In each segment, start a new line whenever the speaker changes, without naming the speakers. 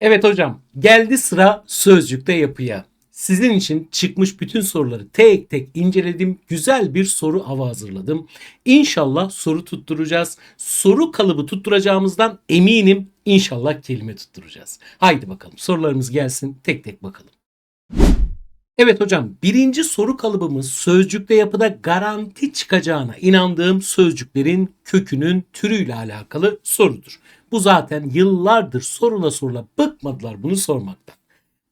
Evet hocam, geldi sıra sözcükte yapıya. Sizin için çıkmış bütün soruları tek tek inceledim. Güzel bir soru hava hazırladım. İnşallah soru tutturacağız. Soru kalıbı tutturacağımızdan eminim. İnşallah kelime tutturacağız. Haydi bakalım sorularımız gelsin tek tek bakalım. Evet hocam birinci soru kalıbımız sözcükte yapıda garanti çıkacağına inandığım sözcüklerin kökünün türüyle alakalı sorudur. Bu zaten yıllardır sorula sorula bıkmadılar bunu sormaktan.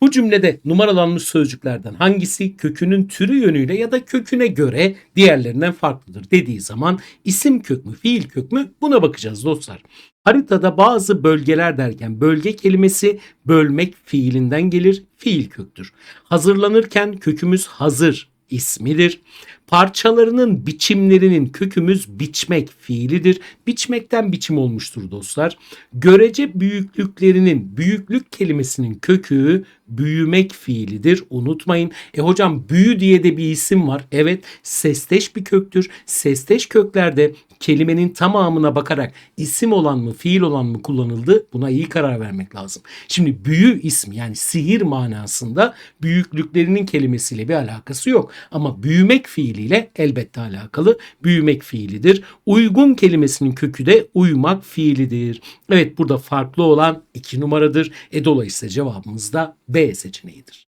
Bu cümlede numaralanmış sözcüklerden hangisi kökünün türü yönüyle ya da köküne göre diğerlerinden farklıdır dediği zaman isim kök mü fiil kök mü buna bakacağız dostlar. Haritada bazı bölgeler derken bölge kelimesi bölmek fiilinden gelir fiil köktür. Hazırlanırken kökümüz hazır ismidir. Parçalarının biçimlerinin kökümüz biçmek fiilidir. Biçmekten biçim olmuştur dostlar. Görece büyüklüklerinin büyüklük kelimesinin kökü büyümek fiilidir. Unutmayın. E hocam büyü diye de bir isim var. Evet sesteş bir köktür. Sesteş köklerde kelimenin tamamına bakarak isim olan mı fiil olan mı kullanıldı buna iyi karar vermek lazım. Şimdi büyü ismi yani sihir manasında büyüklüklerinin kelimesiyle bir alakası yok. Ama büyümek fiiliyle elbette alakalı. Büyümek fiilidir. Uygun kelimesinin kökü de uymak fiilidir. Evet burada farklı olan iki numaradır. E dolayısıyla cevabımız da B seçeneğidir.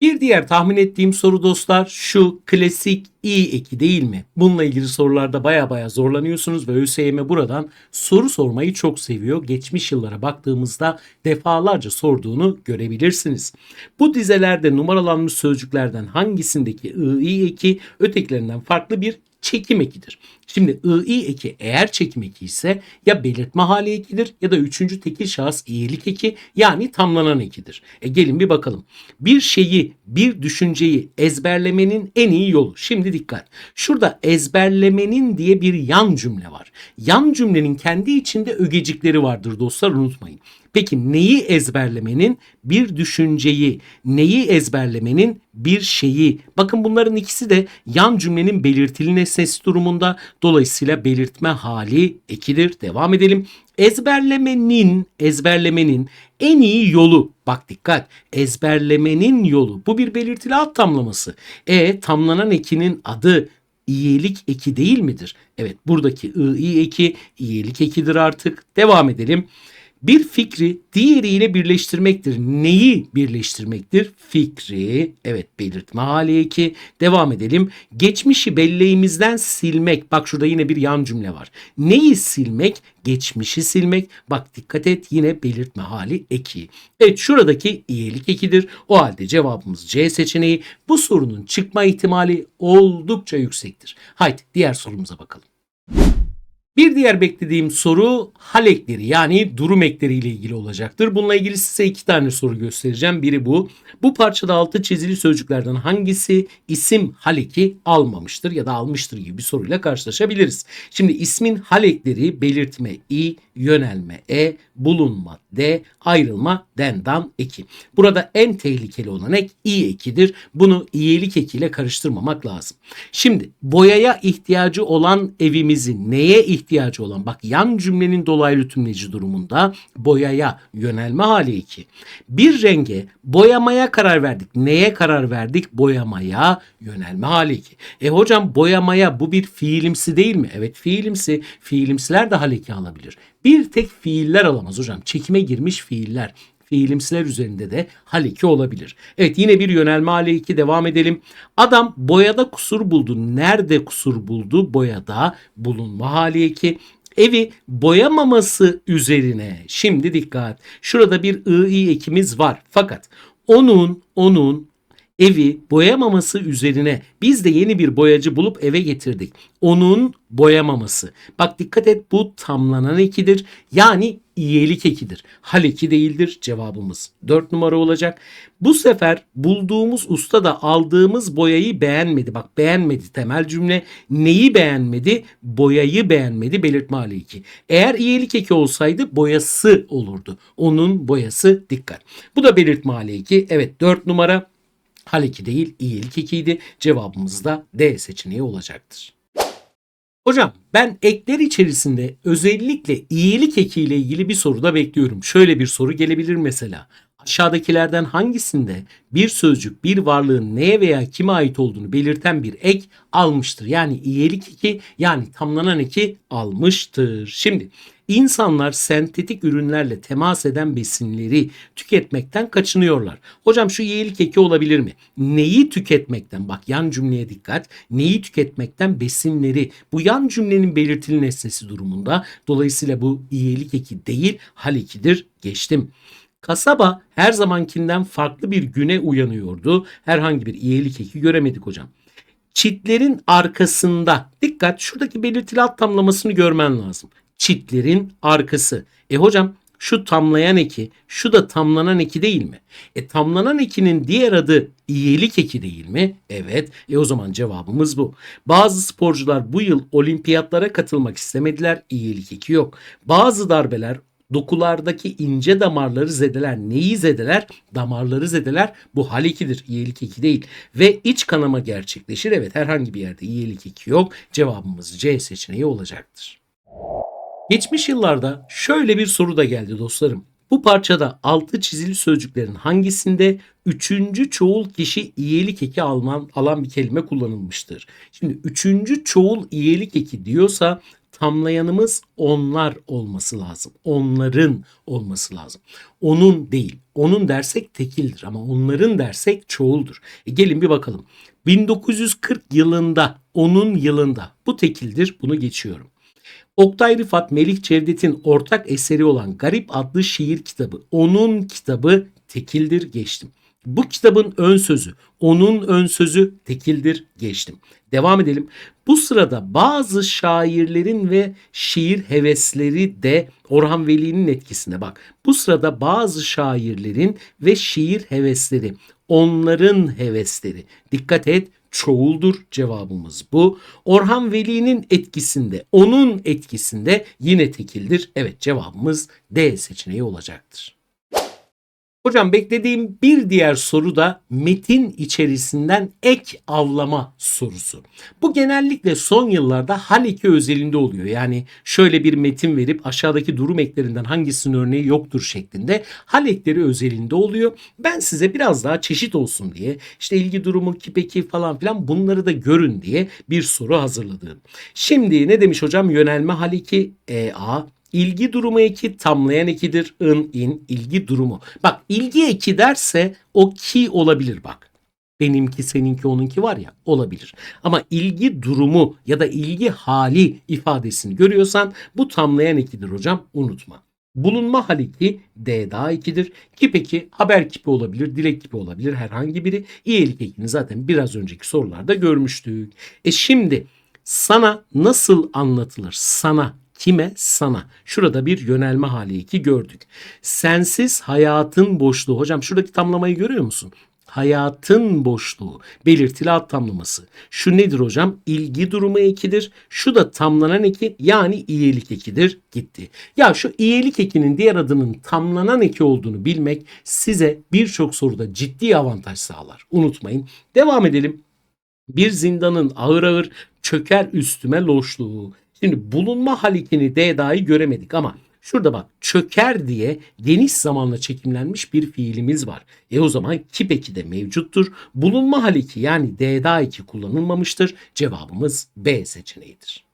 Bir diğer tahmin ettiğim soru dostlar şu klasik i eki değil mi? Bununla ilgili sorularda baya baya zorlanıyorsunuz ve ÖSYM buradan soru sormayı çok seviyor. Geçmiş yıllara baktığımızda defalarca sorduğunu görebilirsiniz. Bu dizelerde numaralanmış sözcüklerden hangisindeki i, i eki ötekilerinden farklı bir çekim ekidir. Şimdi i eki eğer çekim eki ise ya belirtme hali ekidir ya da üçüncü tekil şahıs iyilik eki yani tamlanan ekidir. E gelin bir bakalım. Bir şeyi, bir düşünceyi ezberlemenin en iyi yolu. Şimdi dikkat. Şurada ezberlemenin diye bir yan cümle var. Yan cümlenin kendi içinde ögecikleri vardır dostlar unutmayın. Peki neyi ezberlemenin? Bir düşünceyi. Neyi ezberlemenin? Bir şeyi. Bakın bunların ikisi de yan cümlenin belirtili nesnesi durumunda. Dolayısıyla belirtme hali ekidir. Devam edelim. Ezberlemenin, ezberlemenin en iyi yolu. Bak dikkat. Ezberlemenin yolu. Bu bir belirtili alt tamlaması. E tamlanan ekinin adı iyilik eki değil midir? Evet buradaki i eki iyilik ekidir artık. Devam edelim. Bir fikri diğeriyle birleştirmektir. Neyi birleştirmektir? Fikri. Evet belirtme hali eki. Devam edelim. Geçmişi belleğimizden silmek. Bak şurada yine bir yan cümle var. Neyi silmek? Geçmişi silmek. Bak dikkat et yine belirtme hali eki. Evet şuradaki iyilik ekidir. O halde cevabımız C seçeneği. Bu sorunun çıkma ihtimali oldukça yüksektir. Haydi diğer sorumuza bakalım. Bir diğer beklediğim soru hal ekleri yani durum ekleri ile ilgili olacaktır. Bununla ilgili size iki tane soru göstereceğim. Biri bu. Bu parçada altı çizili sözcüklerden hangisi isim hal eki almamıştır ya da almıştır gibi bir soruyla karşılaşabiliriz. Şimdi ismin hal ekleri belirtme i, yönelme e, bulunma d, ayrılma dendan eki. Burada en tehlikeli olan ek i ekidir. Bunu iyilik ekiyle karıştırmamak lazım. Şimdi boyaya ihtiyacı olan evimizi neye ihtiyacı olan bak yan cümlenin dolaylı tümleci durumunda boyaya yönelme hali eki. Bir renge boyamaya karar verdik. Neye karar verdik? Boyamaya yönelme hali eki. E hocam boyamaya bu bir fiilimsi değil mi? Evet fiilimsi. Fiilimsiler de hal eki alabilir. Bir tek fiiller alamaz hocam. Çekime girmiş fiiller fiilimsiler üzerinde de hal 2 olabilir. Evet yine bir yönelme hali 2 devam edelim. Adam boyada kusur buldu. Nerede kusur buldu? Boyada bulunma hali 2. Evi boyamaması üzerine. Şimdi dikkat. Şurada bir i ekimiz var. Fakat onun onun evi boyamaması üzerine biz de yeni bir boyacı bulup eve getirdik. Onun boyamaması. Bak dikkat et bu tamlanan ekidir. Yani iyilik ekidir. Hal eki değildir. Cevabımız 4 numara olacak. Bu sefer bulduğumuz usta da aldığımız boyayı beğenmedi. Bak beğenmedi temel cümle. Neyi beğenmedi? Boyayı beğenmedi belirtme hali 2. Eğer iyilik eki olsaydı boyası olurdu. Onun boyası dikkat. Bu da belirtme hali 2. Evet 4 numara. Hal 2 değil 2 idi. Cevabımız da D seçeneği olacaktır. Hocam ben ekler içerisinde özellikle iyilik ekiyle ilgili bir soru da bekliyorum. Şöyle bir soru gelebilir mesela. Aşağıdakilerden hangisinde bir sözcük bir varlığın neye veya kime ait olduğunu belirten bir ek almıştır? Yani iyilik eki yani tamlanan eki almıştır. Şimdi insanlar sentetik ürünlerle temas eden besinleri tüketmekten kaçınıyorlar. Hocam şu iyilik eki olabilir mi? Neyi tüketmekten? Bak yan cümleye dikkat. Neyi tüketmekten? Besinleri. Bu yan cümlenin belirtili nesnesi durumunda. Dolayısıyla bu iyilik eki değil hal ekidir. Geçtim. Kasaba her zamankinden farklı bir güne uyanıyordu. Herhangi bir iyilik eki göremedik hocam. Çitlerin arkasında dikkat şuradaki belirtili alt tamlamasını görmen lazım. Çitlerin arkası. E hocam şu tamlayan eki, şu da tamlanan eki değil mi? E tamlanan ekinin diğer adı iyilik eki değil mi? Evet. E o zaman cevabımız bu. Bazı sporcular bu yıl olimpiyatlara katılmak istemediler. İyilik eki yok. Bazı darbeler dokulardaki ince damarları zedeler. Neyi zedeler? Damarları zedeler. Bu hal 2'dir. İyilik 2 değil. Ve iç kanama gerçekleşir. Evet herhangi bir yerde iyilik 2 yok. Cevabımız C seçeneği olacaktır. Geçmiş yıllarda şöyle bir soru da geldi dostlarım. Bu parçada altı çizili sözcüklerin hangisinde üçüncü çoğul kişi iyelik eki alan, alan bir kelime kullanılmıştır? Şimdi üçüncü çoğul iyelik eki diyorsa tamlayanımız onlar olması lazım. Onların olması lazım. Onun değil. Onun dersek tekildir ama onların dersek çoğuldur. E gelin bir bakalım. 1940 yılında, onun yılında bu tekildir. Bunu geçiyorum. Oktay Rıfat Melih Cevdet'in ortak eseri olan Garip adlı şiir kitabı. Onun kitabı tekildir geçtim. Bu kitabın ön sözü, onun ön sözü tekildir geçtim. Devam edelim. Bu sırada bazı şairlerin ve şiir hevesleri de Orhan Veli'nin etkisinde bak. Bu sırada bazı şairlerin ve şiir hevesleri, onların hevesleri. Dikkat et çoğuldur cevabımız bu. Orhan Veli'nin etkisinde, onun etkisinde yine tekildir. Evet cevabımız D seçeneği olacaktır. Hocam beklediğim bir diğer soru da metin içerisinden ek avlama sorusu. Bu genellikle son yıllarda hal özelinde oluyor. Yani şöyle bir metin verip aşağıdaki durum eklerinden hangisinin örneği yoktur şeklinde hal ekleri özelinde oluyor. Ben size biraz daha çeşit olsun diye işte ilgi durumu, kipeki falan filan bunları da görün diye bir soru hazırladım. Şimdi ne demiş hocam? Yönelme hal eki e, A, İlgi durumu eki tamlayan ekidir. ın, in, ilgi durumu. Bak ilgi eki derse o ki olabilir bak. Benimki, seninki, onunki var ya olabilir. Ama ilgi durumu ya da ilgi hali ifadesini görüyorsan bu tamlayan ekidir hocam unutma. Bulunma hali ki D daha ikidir. Ki peki haber kipi olabilir, dilek kipi olabilir herhangi biri. İyilik ekini zaten biraz önceki sorularda görmüştük. E şimdi sana nasıl anlatılır? Sana Kime? Sana. Şurada bir yönelme hali iki gördük. Sensiz hayatın boşluğu. Hocam şuradaki tamlamayı görüyor musun? hayatın boşluğu belirtili alt tamlaması. Şu nedir hocam? İlgi durumu ekidir. Şu da tamlanan eki yani iyilik ekidir. Gitti. Ya şu iyilik ekinin diğer adının tamlanan eki olduğunu bilmek size birçok soruda ciddi avantaj sağlar. Unutmayın. Devam edelim. Bir zindanın ağır ağır çöker üstüme loşluğu. Şimdi bulunma halikini D dahi göremedik ama şurada bak çöker diye geniş zamanla çekimlenmiş bir fiilimiz var. E o zaman kip eki de mevcuttur. Bulunma haliki yani D daha 2 kullanılmamıştır. Cevabımız B seçeneğidir.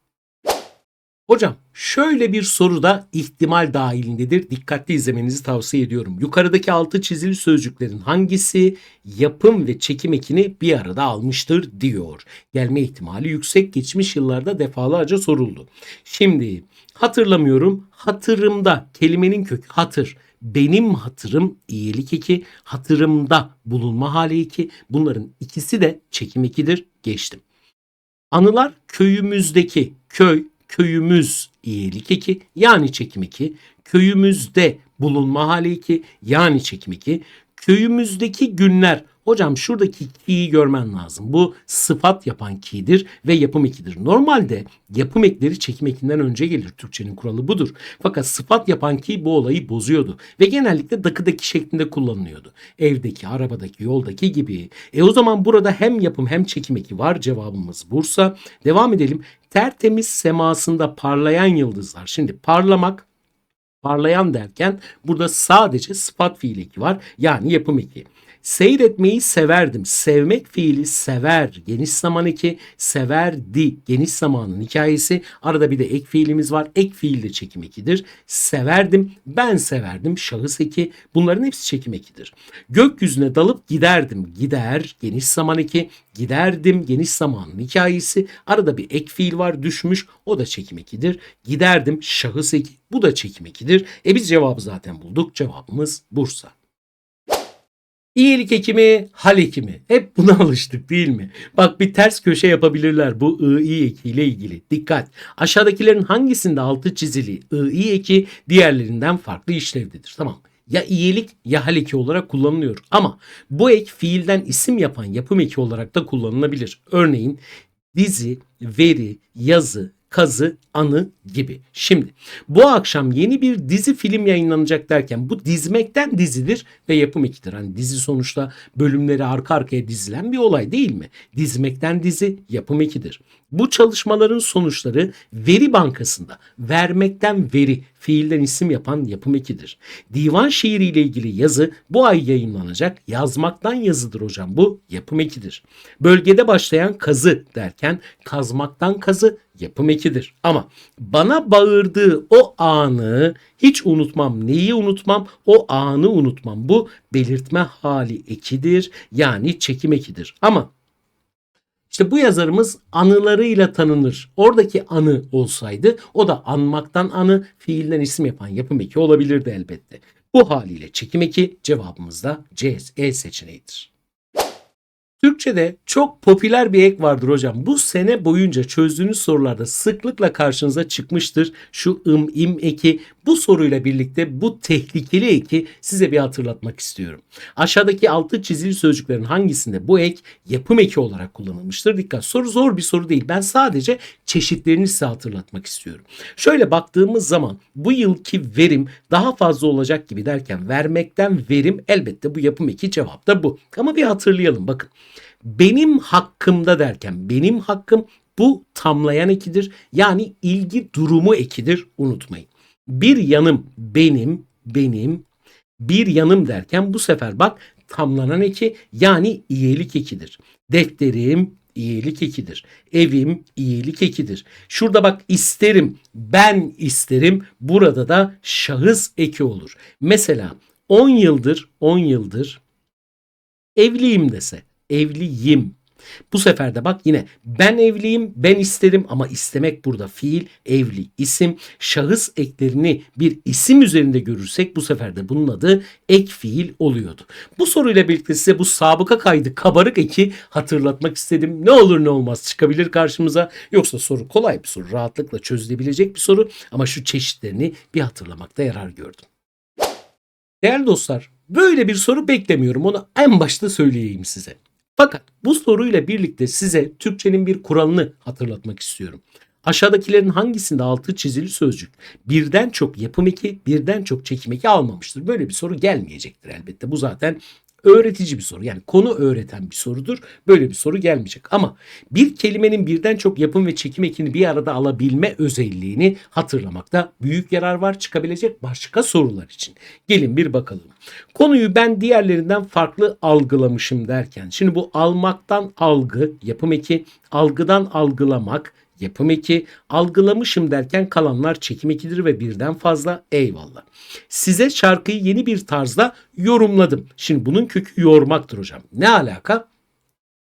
Hocam şöyle bir soru da ihtimal dahilindedir. Dikkatli izlemenizi tavsiye ediyorum. Yukarıdaki altı çizili sözcüklerin hangisi yapım ve çekim ekini bir arada almıştır diyor. Gelme ihtimali yüksek geçmiş yıllarda defalarca soruldu. Şimdi hatırlamıyorum. Hatırımda kelimenin kökü hatır. Benim hatırım iyilik eki, hatırımda bulunma hali eki. Bunların ikisi de çekim ekidir. Geçtim. Anılar köyümüzdeki köy köyümüz iyilik eki yani çekim eki, köyümüzde bulunma hali eki yani çekim eki, köyümüzdeki günler Hocam şuradaki ki'yi görmen lazım. Bu sıfat yapan ki'dir ve yapım ekidir. Normalde yapım ekleri çekim ekinden önce gelir. Türkçenin kuralı budur. Fakat sıfat yapan ki bu olayı bozuyordu. Ve genellikle dakıdaki şeklinde kullanılıyordu. Evdeki, arabadaki, yoldaki gibi. E o zaman burada hem yapım hem çekim eki var. Cevabımız Bursa. Devam edelim. Tertemiz semasında parlayan yıldızlar. Şimdi parlamak parlayan derken burada sadece sıfat fiili eki var. Yani yapım eki. Seyretmeyi severdim. Sevmek fiili sever. Geniş zaman eki. Severdi. Geniş zamanın hikayesi. Arada bir de ek fiilimiz var. Ek fiil de çekim ekidir. Severdim. Ben severdim. Şahıs eki. Bunların hepsi çekim ekidir. Gökyüzüne dalıp giderdim. Gider. Geniş zaman eki. Giderdim. Geniş zamanın hikayesi. Arada bir ek fiil var. Düşmüş. O da çekim ekidir. Giderdim. Şahıs eki. Bu da çekim ekidir. E biz cevabı zaten bulduk. Cevabımız Bursa. İyilik ekimi, hal ekimi. Hep buna alıştık değil mi? Bak bir ters köşe yapabilirler bu i ekiyle ilgili. Dikkat. Aşağıdakilerin hangisinde altı çizili i eki diğerlerinden farklı işlevdedir? Tamam. Ya iyilik ya hal eki olarak kullanılıyor. Ama bu ek fiilden isim yapan yapım eki olarak da kullanılabilir. Örneğin dizi, veri, yazı, kazı, anı gibi. Şimdi bu akşam yeni bir dizi film yayınlanacak derken bu dizmekten dizidir ve yapım ekidir. Hani dizi sonuçta bölümleri arka arkaya dizilen bir olay değil mi? Dizmekten dizi yapım ekidir. Bu çalışmaların sonuçları veri bankasında vermekten veri fiilden isim yapan yapım ekidir. Divan şiiriyle ilgili yazı bu ay yayınlanacak. Yazmaktan yazıdır hocam bu yapım ekidir. Bölgede başlayan kazı derken kazmaktan kazı yapım ekidir. Ama bana bağırdığı o anı hiç unutmam. Neyi unutmam? O anı unutmam. Bu belirtme hali ekidir. Yani çekim ekidir. Ama işte bu yazarımız anılarıyla tanınır. Oradaki anı olsaydı o da anmaktan anı fiilden isim yapan yapım eki olabilirdi elbette. Bu haliyle çekim eki cevabımız da C, E seçeneğidir. Türkçe'de çok popüler bir ek vardır hocam. Bu sene boyunca çözdüğünüz sorularda sıklıkla karşınıza çıkmıştır. Şu ım im eki bu soruyla birlikte bu tehlikeli eki size bir hatırlatmak istiyorum. Aşağıdaki altı çizili sözcüklerin hangisinde bu ek yapım eki olarak kullanılmıştır? Dikkat soru zor bir soru değil. Ben sadece çeşitlerini size hatırlatmak istiyorum. Şöyle baktığımız zaman bu yılki verim daha fazla olacak gibi derken vermekten verim elbette bu yapım eki cevap da bu. Ama bir hatırlayalım bakın. Benim hakkımda derken benim hakkım bu tamlayan ekidir. Yani ilgi durumu ekidir unutmayın. Bir yanım benim, benim, bir yanım derken bu sefer bak tamlanan eki yani iyilik ekidir. Defterim iyilik ekidir. Evim iyilik ekidir. Şurada bak isterim, ben isterim. Burada da şahıs eki olur. Mesela 10 yıldır, 10 yıldır evliyim dese, evliyim bu sefer de bak yine ben evliyim, ben isterim ama istemek burada fiil, evli, isim, şahıs eklerini bir isim üzerinde görürsek bu sefer de bunun adı ek fiil oluyordu. Bu soruyla birlikte size bu sabıka kaydı kabarık eki hatırlatmak istedim. Ne olur ne olmaz çıkabilir karşımıza. Yoksa soru kolay bir soru, rahatlıkla çözülebilecek bir soru ama şu çeşitlerini bir hatırlamakta yarar gördüm. Değerli dostlar, böyle bir soru beklemiyorum. Onu en başta söyleyeyim size. Fakat bu soruyla birlikte size Türkçenin bir kuralını hatırlatmak istiyorum. Aşağıdakilerin hangisinde altı çizili sözcük birden çok yapım eki, birden çok çekim eki almamıştır? Böyle bir soru gelmeyecektir elbette. Bu zaten öğretici bir soru. Yani konu öğreten bir sorudur. Böyle bir soru gelmeyecek. Ama bir kelimenin birden çok yapım ve çekim ekini bir arada alabilme özelliğini hatırlamakta büyük yarar var çıkabilecek başka sorular için. Gelin bir bakalım. Konuyu ben diğerlerinden farklı algılamışım derken şimdi bu almaktan algı yapım eki, algıdan algılamak yapım eki, algılamışım derken kalanlar çekim ekidir ve birden fazla eyvallah. Size şarkıyı yeni bir tarzda yorumladım. Şimdi bunun kökü yormaktır hocam. Ne alaka?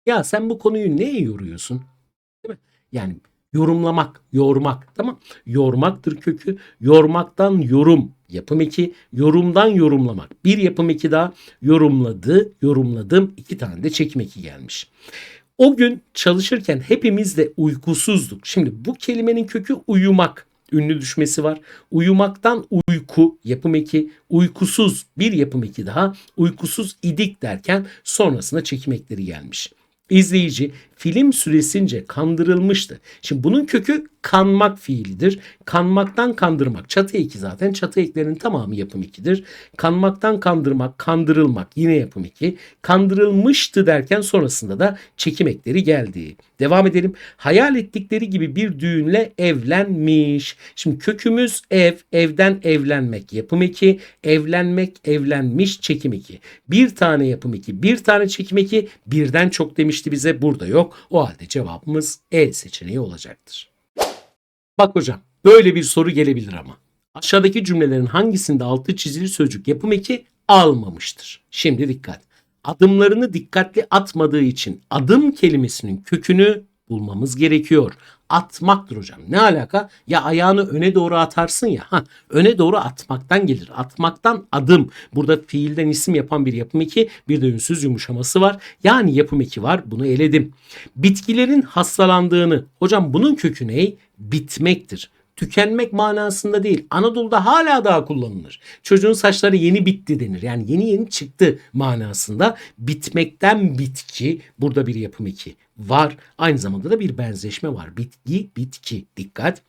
Ya sen bu konuyu neye yoruyorsun? Değil mi? Yani yorumlamak, yormak. Tamam. Yormaktır kökü. Yormaktan yorum. Yapım eki. Yorumdan yorumlamak. Bir yapım eki daha yorumladı, yorumladım. iki tane de çekim eki gelmiş. O gün çalışırken hepimiz de uykusuzduk. Şimdi bu kelimenin kökü uyumak. ünlü düşmesi var. Uyumaktan uyku yapım eki, uykusuz bir yapım eki daha, uykusuz idik derken sonrasında çekim ekleri gelmiş. İzleyici film süresince kandırılmıştı. Şimdi bunun kökü kanmak fiilidir. Kanmaktan kandırmak. Çatı eki zaten. Çatı eklerinin tamamı yapım ekidir. Kanmaktan kandırmak, kandırılmak yine yapım eki. Kandırılmıştı derken sonrasında da çekim ekleri geldi. Devam edelim. Hayal ettikleri gibi bir düğünle evlenmiş. Şimdi kökümüz ev, evden evlenmek yapım eki, evlenmek, evlenmiş çekim eki. Bir tane yapım eki, bir tane çekim eki, birden çok demişti bize burada yok. O halde cevabımız E seçeneği olacaktır. Bak hocam böyle bir soru gelebilir ama. Aşağıdaki cümlelerin hangisinde altı çizili sözcük yapım eki almamıştır? Şimdi dikkat. Adımlarını dikkatli atmadığı için adım kelimesinin kökünü bulmamız gerekiyor. Atmaktır hocam. Ne alaka? Ya ayağını öne doğru atarsın ya. Ha, öne doğru atmaktan gelir. Atmaktan adım. Burada fiilden isim yapan bir yapım eki, bir de ünsüz yumuşaması var. Yani yapım eki var. Bunu eledim. Bitkilerin hastalandığını. Hocam bunun kökü ne? Bitmektir tükenmek manasında değil. Anadolu'da hala daha kullanılır. Çocuğun saçları yeni bitti denir. Yani yeni yeni çıktı manasında. Bitmekten bitki burada bir yapım eki var. Aynı zamanda da bir benzeşme var. Bitki, bitki. Dikkat.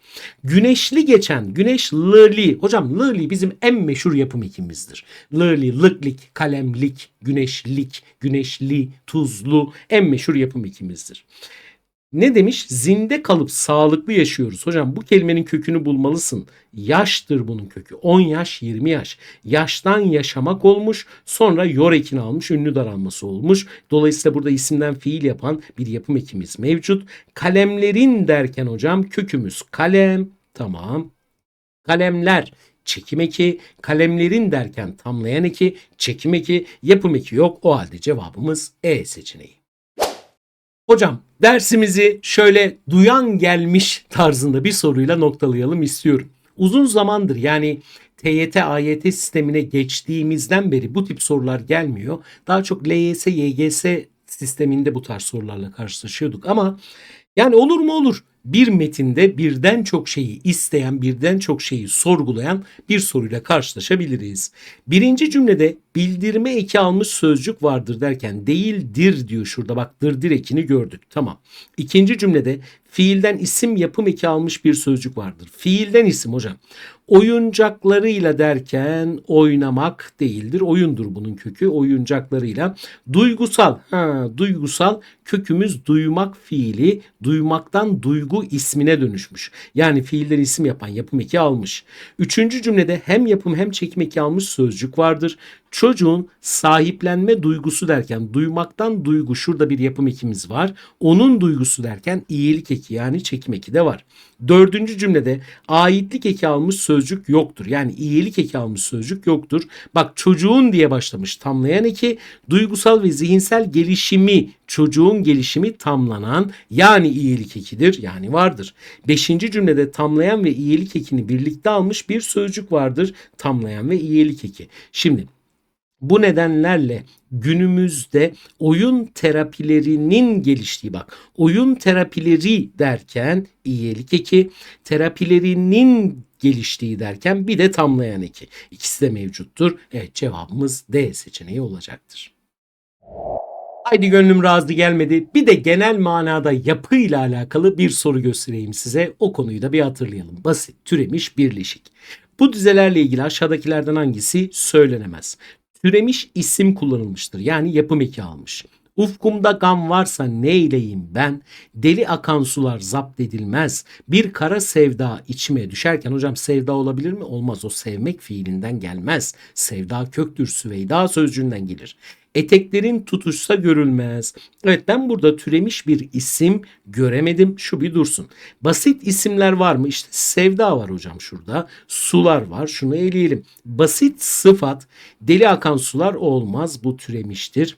Güneşli geçen, güneş lırli. Hocam lırli bizim en meşhur yapım ekimizdir. Lırli, lıklik, kalemlik, güneşlik, güneşli, tuzlu en meşhur yapım ekimizdir. Ne demiş? Zinde kalıp sağlıklı yaşıyoruz. Hocam bu kelimenin kökünü bulmalısın. Yaştır bunun kökü. 10 yaş 20 yaş. Yaştan yaşamak olmuş. Sonra yor ekini almış. Ünlü daralması olmuş. Dolayısıyla burada isimden fiil yapan bir yapım ekimiz mevcut. Kalemlerin derken hocam kökümüz kalem. Tamam. Kalemler çekim eki, kalemlerin derken tamlayan eki, çekim eki, yapım eki yok. O halde cevabımız E seçeneği. Hocam dersimizi şöyle duyan gelmiş tarzında bir soruyla noktalayalım istiyorum. Uzun zamandır yani TYT, AYT sistemine geçtiğimizden beri bu tip sorular gelmiyor. Daha çok LYS, YGS sisteminde bu tarz sorularla karşılaşıyorduk ama yani olur mu olur bir metinde birden çok şeyi isteyen, birden çok şeyi sorgulayan bir soruyla karşılaşabiliriz. Birinci cümlede bildirme eki almış sözcük vardır derken değildir diyor şurada bak dırdır ekini gördük. Tamam. İkinci cümlede fiilden isim yapım eki almış bir sözcük vardır. Fiilden isim hocam. Oyuncaklarıyla derken oynamak değildir. Oyundur bunun kökü oyuncaklarıyla. Duygusal. Ha, duygusal kökümüz duymak fiili. Duymaktan duygu ismine dönüşmüş. Yani fiilden isim yapan yapım eki almış. Üçüncü cümlede hem yapım hem çekim eki almış sözcük vardır. Çocuğun sahiplenme duygusu derken duymaktan duygu şurada bir yapım ekimiz var. Onun duygusu derken iyilik eki yani çekim eki de var. Dördüncü cümlede aitlik eki almış sözcük yoktur. Yani iyilik eki almış sözcük yoktur. Bak çocuğun diye başlamış tamlayan eki duygusal ve zihinsel gelişimi çocuğun gelişimi tamlanan yani iyilik ekidir yani vardır. Beşinci cümlede tamlayan ve iyilik ekini birlikte almış bir sözcük vardır. Tamlayan ve iyilik eki. Şimdi bu nedenlerle günümüzde oyun terapilerinin geliştiği bak oyun terapileri derken iyilik eki terapilerinin geliştiği derken bir de tamlayan eki. İkisi de mevcuttur. Evet cevabımız D seçeneği olacaktır. Haydi gönlüm razı gelmedi. Bir de genel manada yapıyla alakalı bir soru göstereyim size. O konuyu da bir hatırlayalım. Basit, türemiş, birleşik. Bu dizelerle ilgili aşağıdakilerden hangisi söylenemez? Türemiş isim kullanılmıştır. Yani yapım eki almış. Ufkumda gam varsa neyleyim ben? Deli akan sular zapt edilmez. Bir kara sevda içime düşerken hocam sevda olabilir mi? Olmaz o sevmek fiilinden gelmez. Sevda köktür Süveyda sözcüğünden gelir. Eteklerin tutuşsa görülmez. Evet ben burada türemiş bir isim göremedim. Şu bir dursun. Basit isimler var mı? İşte sevda var hocam şurada. Sular var. Şunu eleyelim. Basit sıfat deli akan sular olmaz. Bu türemiştir.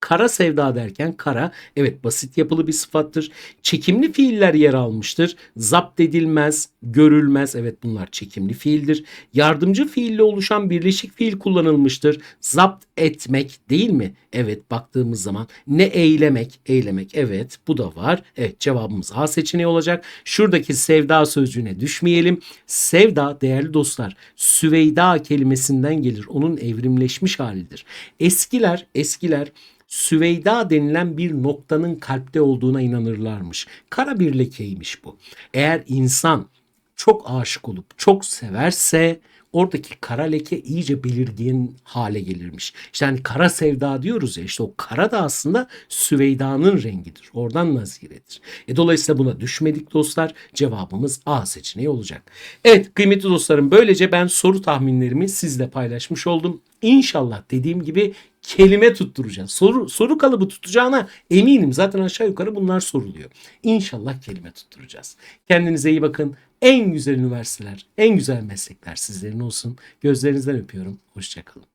Kara sevda derken kara evet basit yapılı bir sıfattır. Çekimli fiiller yer almıştır. Zapt edilmez, görülmez evet bunlar çekimli fiildir. Yardımcı fiille oluşan birleşik fiil kullanılmıştır. Zapt etmek değil mi? Evet baktığımız zaman ne eylemek? Eylemek evet bu da var. Evet cevabımız A seçeneği olacak. Şuradaki sevda sözcüğüne düşmeyelim. Sevda değerli dostlar Süveyda kelimesinden gelir. Onun evrimleşmiş halidir. Eskiler eskiler Süveyda denilen bir noktanın kalpte olduğuna inanırlarmış. Kara bir lekeymiş bu. Eğer insan çok aşık olup çok severse oradaki kara leke iyice belirgin hale gelirmiş. İşte hani kara sevda diyoruz ya işte o kara da aslında Süveyda'nın rengidir. Oradan naziredir. E dolayısıyla buna düşmedik dostlar. Cevabımız A seçeneği olacak. Evet kıymetli dostlarım böylece ben soru tahminlerimi sizle paylaşmış oldum. İnşallah dediğim gibi kelime tutturacağız. Soru, soru kalıbı tutacağına eminim. Zaten aşağı yukarı bunlar soruluyor. İnşallah kelime tutturacağız. Kendinize iyi bakın. En güzel üniversiteler, en güzel meslekler sizlerin olsun. Gözlerinizden öpüyorum. Hoşçakalın.